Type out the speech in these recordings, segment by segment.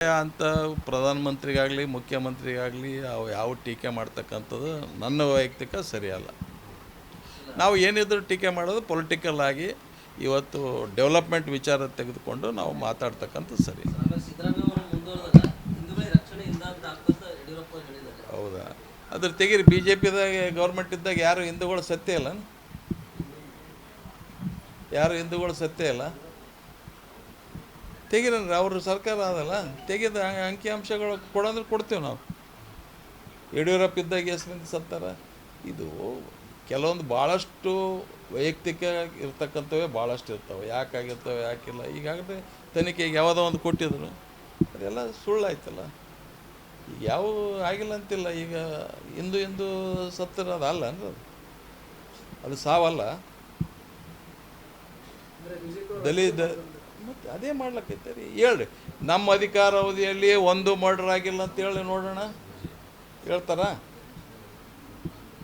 ಅಂತ ಪ್ರಧಾನಮಂತ್ರಿಗಾಗಲಿ ಮುಖ್ಯಮಂತ್ರಿಗಾಗಲಿ ಅವು ಯಾವ ಟೀಕೆ ಮಾಡ್ತಕ್ಕಂಥದ್ದು ನನ್ನ ವೈಯಕ್ತಿಕ ಸರಿಯಲ್ಲ. ನಾವು ಏನಿದ್ರು ಟೀಕೆ ಮಾಡೋದು ಪೊಲಿಟಿಕಲ್ ಆಗಿ ಇವತ್ತು ಡೆವಲಪ್ಮೆಂಟ್ ವಿಚಾರ ತೆಗೆದುಕೊಂಡು ನಾವು ಮಾತಾಡ್ತಕ್ಕಂಥದ್ದು ಸರಿ. ಹೌದಾ? ಅದ್ರ ತೆಗೀರಿ ಬಿ ಜೆ ಪಿದಾಗ ಗೌರ್ಮೆಂಟ್ ಇದ್ದಾಗ ಯಾರು ಹಿಂದೂಗಳು ಸತ್ಯ ಇಲ್ಲ ಯಾರು ಹಿಂದೂಗಳು ಸತ್ಯ ಇಲ್ಲ ತೆಗೀರನ್ರಿ ಅವರು ಸರ್ಕಾರ ಅದಲ್ಲ ತೆಗೆದ ಅಂಕಿಅಂಶಗಳು ಕೊಡೋದ್ರೆ ಕೊಡ್ತೀವಿ ನಾವು. ಯಡಿಯೂರಪ್ಪ ಇದ್ದಾಗ ಹೆಸರಿಂದ ಸತ್ತಾರ. ಇದು ಕೆಲವೊಂದು ಭಾಳಷ್ಟು ವೈಯಕ್ತಿಕ ಇರ್ತಕ್ಕಂಥವೇ ಭಾಳಷ್ಟು ಇರ್ತವೆ. ಯಾಕಾಗಿರ್ತವೆ ಯಾಕಿಲ್ಲ. ಈಗಾಗಲೇ ತನಿಖೆಗೆ ಯಾವುದೋ ಒಂದು ಕೊಟ್ಟಿದ್ರು. ಅದೆಲ್ಲ ಸುಳ್ಳಾಯ್ತಲ್ಲ. ಈಗ ಯಾವ ಆಗಿಲ್ಲ ಅಂತಿಲ್ಲ. ಈಗ ಇಂದು ಇಂದು ಸತ್ತಿರೋದು ಅಲ್ಲ ಅಂದ್ರೆ ಅದು. ಅದು ಸಾವಲ್ಲ. ದಲಿತ ಮತ್ತೆ ಅದೇ ಮಾಡ್ಲಕ್ಕೈತೆ ರೀ ಹೇಳ್ರಿ, ನಮ್ಮ ಅಧಿಕಾರ ಅವಧಿಯಲ್ಲಿ ಒಂದು ಮರ್ಡರ್ ಆಗಿಲ್ಲ ಅಂತ ಹೇಳಿ ನೋಡೋಣ. ಹೇಳ್ತಾರ?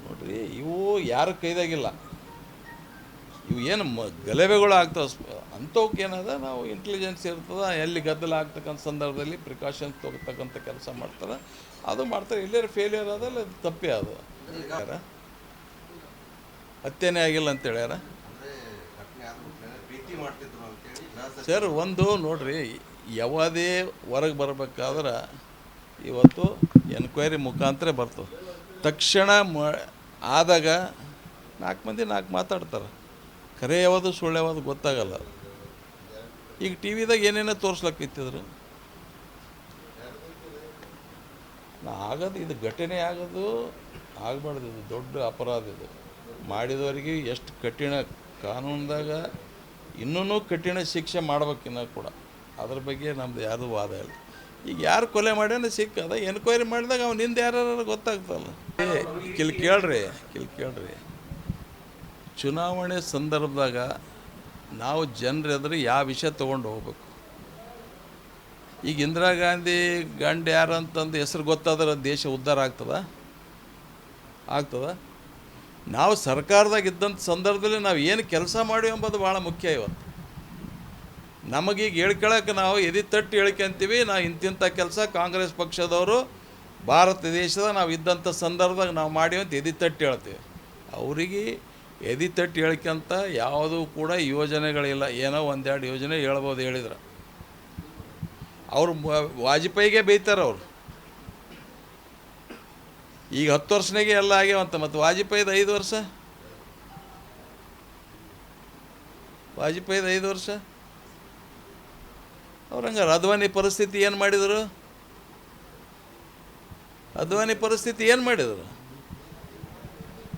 ನೋಡ್ರಿ, ಇವು ಯಾರು ಕೈದಾಗಿಲ್ಲ. ಇವು ಏನು ಮ, ಗಲಭೆಗಳು ಆಗ್ತವೆ ಅಂಥವಕ್ಕೆ ಏನದ ನಾವು ಇಂಟೆಲಿಜೆನ್ಸ್ ಇರ್ತದ, ಎಲ್ಲಿ ಗದ್ದಲ ಆಗ್ತಕ್ಕಂಥ ಸಂದರ್ಭದಲ್ಲಿ ಪ್ರಿಕಾಷನ್ಸ್ ತೊಗೊತಕ್ಕಂಥ ಕೆಲಸ ಮಾಡ್ತಾರೆ. ಅದು ಮಾಡ್ತಾರೆ. ಎಲ್ಲರೂ ಫೇಲ್ಯೂರ್ ಆದಲ್ಲ, ಅದು ತಪ್ಪೇ ಅದು? ಹತ್ಯೆನೇ ಆಗಿಲ್ಲ ಅಂತ ಹೇಳ್ಯಾರ? ಸರ್ ಒಂದು ನೋಡ್ರಿ, ಯಾವುದೇ ಹೊರಗೆ ಬರಬೇಕಾದ್ರೆ ಇವತ್ತು ಎನ್ಕ್ವೈರಿ ಮುಖಾಂತರ ಬರ್ತದೆ ತಕ್ಷಣ ಮ, ಆದಾಗ ನಾಲ್ಕು ಮಂದಿ ನಾಲ್ಕು ಮಾತಾಡ್ತಾರೆ. ಕರೆ ಯಾವುದು ಸುಳ್ಳು ಯಾವುದು ಗೊತ್ತಾಗಲ್ಲ. ಈಗ ಟಿ ವಿದಾಗ ಏನೇನೋ ತೋರಿಸ್ಲಕ್ಕಿತ್ತಿದ್ರು. ಆಗೋದು, ಇದು ಘಟನೆ ಆಗೋದು, ಆಗಬಾರ್ದು, ಇದು ದೊಡ್ಡ ಅಪರಾಧ ಇದು. ಮಾಡಿದವರಿಗೆ ಎಷ್ಟು ಕಠಿಣ ಕಾನೂನ್ದಾಗ ಇನ್ನೂ ಕಠಿಣ ಶಿಕ್ಷೆ ಮಾಡ್ಬೇಕಿನ್ನ ಕೂಡ. ಅದ್ರ ಬಗ್ಗೆ ನಮ್ದು ಯಾರು ವಾದ ಇಲ್ಲ. ಈಗ ಯಾರು ಕೊಲೆ ಮಾಡ್ಯಾನ ಸಿಕ್ಕದ ಎನ್ಕ್ವೈರಿ ಮಾಡಿದಾಗ ಅವ್ನು ಹಿಂದೆ ಯಾರು ಗೊತ್ತಾಗ್ತಲ್ಲ. ಕಿಲ್ ಕೇಳ್ರಿ ಕಿಲ್ ಕೇಳ್ರಿ. ಚುನಾವಣೆ ಸಂದರ್ಭದಾಗ ನಾವು ಜನರ ಎದುರು ಯಾವ ವಿಷಯ ತೊಗೊಂಡು ಹೋಗ್ಬೇಕು. ಈಗ ಇಂದಿರಾ ಗಾಂಧಿ ಗಂಡ ಯಾರು ಅಂತಂದು ಹೆಸರು ಗೊತ್ತಾದ್ರೆ ದೇಶ ಉದ್ಧಾರ ಆಗ್ತದ? ಆಗ್ತದ? ನಾವು ಸರ್ಕಾರದಾಗ ಇದ್ದಂಥ ಸಂದರ್ಭದಲ್ಲಿ ನಾವು ಏನು ಕೆಲಸ ಮಾಡಿ ಎಂಬುದು ಭಾಳ ಮುಖ್ಯ ಇವತ್ತು. ನಮಗೀಗ ಹೇಳ್ಕೊಳಕ್ಕೆ ನಾವು ಎದೆ ತಟ್ಟಿ ಹೇಳ್ಕೊಂತೀವಿ ನಾವು ಇಂತಿಂಥ ಕೆಲಸ ಕಾಂಗ್ರೆಸ್ ಪಕ್ಷದವರು, ಭಾರತ ದೇಶದ ನಾವು ಇದ್ದಂಥ ಸಂದರ್ಭದಾಗ ನಾವು ಮಾಡಿ ಅಂತ ಎದೆ ತಟ್ಟಿ ಹೇಳ್ತೀವಿ. ಅವರಿಗೆ ಎದೆ ತಟ್ಟಿ ಹೇಳ್ಕೊಂತ ಯಾವುದೂ ಕೂಡ ಯೋಜನೆಗಳಿಲ್ಲ. ಏನೋ ಒಂದೆರಡು ಯೋಜನೆ ಹೇಳ್ಬೋದು ಹೇಳಿದ್ರೆ. ಅವರು ವಾಜಪೇಯಿಗೆ ಬೈತಾರೆ ಅವರು ಈಗ ಹತ್ತು ವರ್ಷನಾಗೆ ಎಲ್ಲ ಆಗ್ಯಾವಂತ ಮತ್ತು ವಾಜಪೇಯಿದು ಐದು ವರ್ಷ? ವಾಜಪೇಯಿದ ಐದು ವರ್ಷ? ಅವ್ರಂಗೆ ಅದ್ವಾನಿ ಪರಿಸ್ಥಿತಿ ಏನು ಮಾಡಿದರು? ಅದ್ವಾನಿ ಪರಿಸ್ಥಿತಿ ಏನು ಮಾಡಿದರು?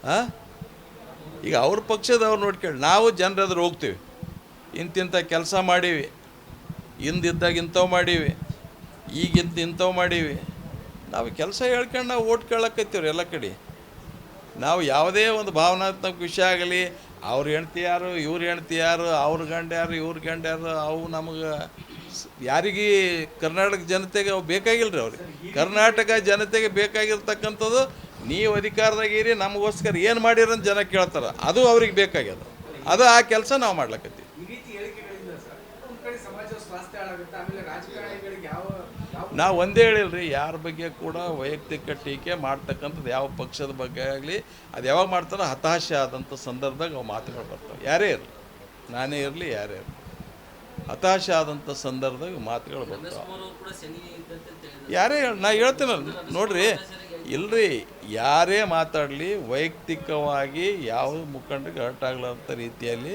ಆ? ಈಗ ಅವ್ರ ಪಕ್ಷದವ್ರು ನೋಡ್ಕೊಳ್ಳಿ ನಾವು ಜನರ ಎದುರು ಹೋಗ್ತೀವಿ ಇಂತಿಂಥ ಕೆಲಸ ಮಾಡೀವಿ, ಹಿಂದಿದ್ದಾಗ ಇಂಥವು ಮಾಡೀವಿ, ಈಗಿಂತ ಇಂಥವು ಮಾಡೀವಿ. ನಾವು ಕೆಲಸ ಹೇಳ್ಕೊಂಡು ನಾವು ಓಟ್ ಕೇಳಕ್ಕೈತೀವ್ರಿ ಎಲ್ಲ ಕಡೆ. ನಾವು ಯಾವುದೇ ಒಂದು ಭಾವನಾತ್ಮಕ ವಿಷಯ ಆಗಲಿ, ಅವ್ರ ಹೆಂಡ್ತಿ ಯಾರು, ಇವ್ರ ಹೆಂಡ್ತಿ ಯಾರು, ಅವ್ರ ಗಂಡ ಯಾರು, ಇವ್ರ ಗಂಡ ಯಾರು, ಅವು ನಮಗೆ ಯಾರಿಗೆ ಕರ್ನಾಟಕ ಜನತೆಗೆ ಅವು ಬೇಕಾಗಿಲ್ಲ ರೀ ಅವ್ರಿಗೆ. ಕರ್ನಾಟಕ ಜನತೆಗೆ ಬೇಕಾಗಿರ್ತಕ್ಕಂಥದ್ದು ನೀವು ಅಧಿಕಾರದಾಗಿರಿ ನಮಗೋಸ್ಕರ ಏನು ಮಾಡಿರಂತ ಜನ ಕೇಳ್ತಾರೆ, ಅದು ಅವ್ರಿಗೆ ಬೇಕಾಗ್ಯದ. ಅದು ಆ ಕೆಲಸ ನಾವು ಮಾಡ್ಲಕತ್ತೀವಿ ಈ ರೀತಿ ಹೇಳಿಕೆಗಳಿಂದ ಸರ್ ಒಂದ್ ಕಡೆ ಸಮಾಜ ಸ್ವಾಸ್ಥ್ಯ ಹಾಳಾಗುತ್ತೆ ಆಮೇಲೆ ರಾಜಕಾರಣಿಗಳಿಗೆ ಯಾವ ಯಾವ ನಾವು ಒಂದೇ ಹೇಳಿಲ್ರಿ ಯಾರ ಬಗ್ಗೆ ಕೂಡ ವೈಯಕ್ತಿಕ ಟೀಕೆ ಮಾಡ್ತಕ್ಕಂಥದ್ದು ಯಾವ ಪಕ್ಷದ ಬಗ್ಗೆ ಆಗಲಿ ಅದು ಯಾವಾಗ ಮಾಡ್ತಾರೋ ಹತಾಶೆ ಆದಂಥ ಸಂದರ್ಭದಾಗ ಅವು ಮಾತುಗಳು ಬರ್ತವೆ. ಯಾರೇ ಇರಲಿ ನಾನೇ ಇರಲಿ ಯಾರೇ ಇರಲಿ. ಹತಾಶೆ ಆದಂಥ ಸಂದರ್ಭದಾಗ ಮಾತುಗಳು ರಮೇಶ್ ಬರ್ತಾವೆ ಅವರು ಕೂಡ ಶನಿ ಅಂತ ಹೇಳಿದ್ದಾರೆ ಯಾರೇ ಹೇಳಿ ನಾ ಹೇಳ್ತೀನಲ್ಲ ನೋಡ್ರಿ ಇಲ್ರಿ ಯಾರೇ ಮಾತಾಡಲಿ ವೈಯಕ್ತಿಕವಾಗಿ ಯಾವ ಮುಖಂಡರಿಗೆ ಹರ್ಟ್ ಆಗಲಂತ ರೀತಿಯಲ್ಲಿ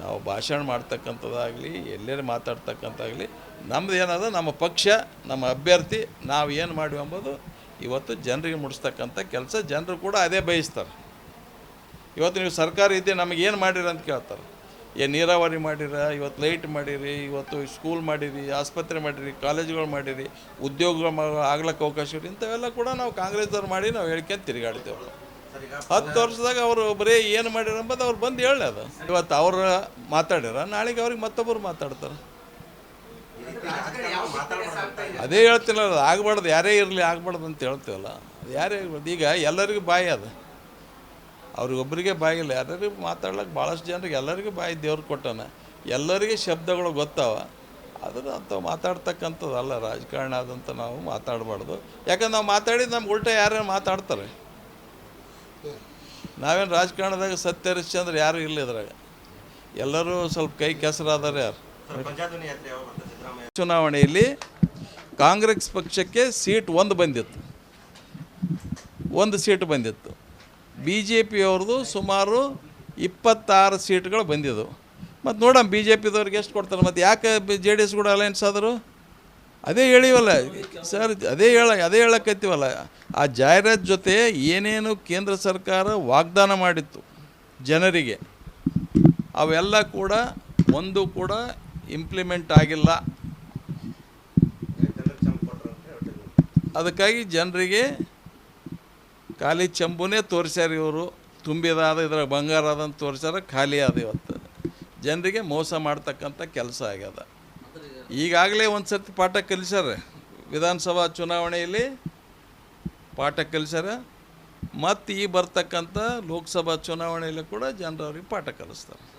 ನಾವು ಭಾಷಣ ಮಾಡ್ತಕ್ಕಂಥದ್ದಾಗಲಿ ಎಲ್ಲೇ ಮಾತಾಡ್ತಕ್ಕಂಥಾಗಲಿ ನಮ್ಮದು ಏನದ ನಮ್ಮ ಪಕ್ಷ, ನಮ್ಮ ಅಭ್ಯರ್ಥಿ, ನಾವು ಏನು ಮಾಡಿವಿ ಅಂಬೋದು, ಇವತ್ತು ಜನರಿಗೆ ಮುಡಿಸ್ತಕ್ಕಂಥ ಕೆಲಸ ಜನರು ಕೂಡ ಅದೇ ಬಯಸ್ತಾರೆ. ಇವತ್ತು ನೀವು ಸರ್ಕಾರ ಇದ್ದೆ ಏನು ಮಾಡಿರ ಅಂತ ಕೇಳ್ತಾರೆ. ಏನು ನೀರಾವರಿ ಮಾಡಿರ, ಇವತ್ತು ಲೈಟ್ ಮಾಡಿರಿ, ಇವತ್ತು ಸ್ಕೂಲ್ ಮಾಡಿರಿ, ಆಸ್ಪತ್ರೆ ಮಾಡಿರಿ, ಕಾಲೇಜುಗಳು ಮಾಡಿರಿ, ಉದ್ಯೋಗಗಳು ಆಗ್ಲಿಕ್ಕೆ ಅವಕಾಶ ಇರಿ ಇಂಥವೆಲ್ಲ ಕೂಡ ನಾವು ಕಾಂಗ್ರೆಸ್ದವ್ರು ಮಾಡಿ ನಾವು ಹೇಳ್ಕೊಂಡು ತಿರುಗಾಡ್ತೇವೆ. ಹತ್ತು ವರ್ಷದಾಗ ಅವರು ಬರೀ ಏನು ಮಾಡ್ಯಾರ ಅಂಬದು ಅವ್ರು ಬಂದು ಹೇಳಿ ಅದು. ಇವತ್ತು ಅವ್ರು ಮಾತಾಡ್ಯಾರ, ನಾಳೆಗೆ ಅವ್ರಿಗೆ ಮತ್ತೊಬ್ಬರು ಮಾತಾಡ್ತಾರೆ. ಅದೇ ಹೇಳ್ತೀನಲ್ಲ ಆಗಬಾರ್ದು ಆಗ್ಬಾರ್ದು, ಯಾರೇ ಇರಲಿ ಆಗ್ಬಾರ್ದು ಅಂತ ಹೇಳ್ತೀವಲ್ಲ. ಅದು ಯಾರೇ ಇರ್ಬಾರ್ದು ಈಗ ಎಲ್ಲರಿಗೂ ಬಾಯಿ ಅದು. ಅವ್ರಿಗೊಬ್ಬರಿಗೆ ಬಾಯಿಲ್ಲ ಯಾರಿಗೂ ಮಾತಾಡ್ಲಿಕ್ಕೆ ಭಾಳಷ್ಟು ಜನರಿಗೆ ಎಲ್ಲರಿಗೂ ಬಾಯಿ ದೇವ್ರು ಕೊಟ್ಟಾನ. ಎಲ್ಲರಿಗೆ ಶಬ್ದಗಳು ಗೊತ್ತಾವ. ಅದನ್ನು ಅಂತ ಮಾತಾಡ್ತಕ್ಕಂಥದ್ದಲ್ಲ, ರಾಜಕಾರಣ ಆದಂತ ನಾವು ಮಾತಾಡಬಾರ್ದು. ಯಾಕಂದ್ರೆ ನಾವು ಮಾತಾಡಿದ್ದು ನಮ್ಗೆ ಉಲ್ಟಾ ಯಾರ್ಯಾರು ಮಾತಾಡ್ತಾರೆ. ನಾವೇನು ರಾಜಕಾರಣದಾಗ ಸತ್ಯ ಅಂದ್ರೆ ಯಾರು ಇಲ್ಲ ಇದ್ರಾಗ. ಎಲ್ಲರೂ ಸ್ವಲ್ಪ ಕೈ ಕೆಸರಾದಾರೆ ಯಾರು. ಚುನಾವಣೆಯಲ್ಲಿ ಕಾಂಗ್ರೆಸ್ ಪಕ್ಷಕ್ಕೆ ಸೀಟ್ ಒಂದು ಬಂದಿತ್ತು. ಒಂದು ಸೀಟ್ ಬಂದಿತ್ತು. ಬಿ ಜೆ ಪಿಯವ್ರದ್ದು ಸುಮಾರು ಇಪ್ಪತ್ತಾರು ಸೀಟ್ಗಳು ಬಂದಿದ್ದವು. ಮತ್ತು ನೋಡೋಣ ಬಿ ಜೆ ಪಿದವ್ರಿಗೆ ಎಷ್ಟು ಕೊಡ್ತಾರೆ, ಮತ್ತು ಯಾಕೆ ಜೆ ಡಿ ಎಸ್ ಕೂಡ ಅಲಯನ್ಸ್ ಆದರು? ಅದೇ ಹೇಳಿವಲ್ಲ, ಸರ್, ಅದೇ ಹೇಳ, ಅದೇ ಹೇಳಕತ್ತೀವಲ್ಲ, ಆ ಜಾಹೀರಾತು ಜೊತೆ ಏನೇನು ಕೇಂದ್ರ ಸರ್ಕಾರ ವಾಗ್ದಾನ ಮಾಡಿತ್ತು ಜನರಿಗೆ, ಅವೆಲ್ಲ ಕೂಡ ಒಂದು ಕೂಡ ಇಂಪ್ಲಿಮೆಂಟ್ ಆಗಿಲ್ಲ. ಅದಕ್ಕಾಗಿ ಜನರಿಗೆ ಖಾಲಿ ಚಂಬುನೇ ತೋರಿಸ್ಯಾರ ಇವರು, ತುಂಬಿದಾದ ಇದ್ರಾಗ ಬಂಗಾರ ಅದಂತ ತೋರಿಸ್ಯಾರ, ಖಾಲಿ ಅದ ಇವತ್ತು. ಜನರಿಗೆ ಮೋಸ ಮಾಡ್ತಕ್ಕಂಥ ಕೆಲಸ ಆಗ್ಯದ. ಈಗಾಗಲೇ ಒಂದು ಸರ್ತಿ ಪಾಠ ಕಲಿಸ್ಯಾರ. ವಿಧಾನಸಭಾ ಚುನಾವಣೆಯಲ್ಲಿ ಪಾಠ ಕಲಿಸ್ಯಾರ. ಮತ್ತು ಈ ಬರ್ತಕ್ಕಂಥ ಲೋಕಸಭಾ ಚುನಾವಣೆಯಲ್ಲಿ ಕೂಡ ಜನರವ್ರಿಗೆ ಪಾಠ ಕಲಿಸ್ತಾರೆ.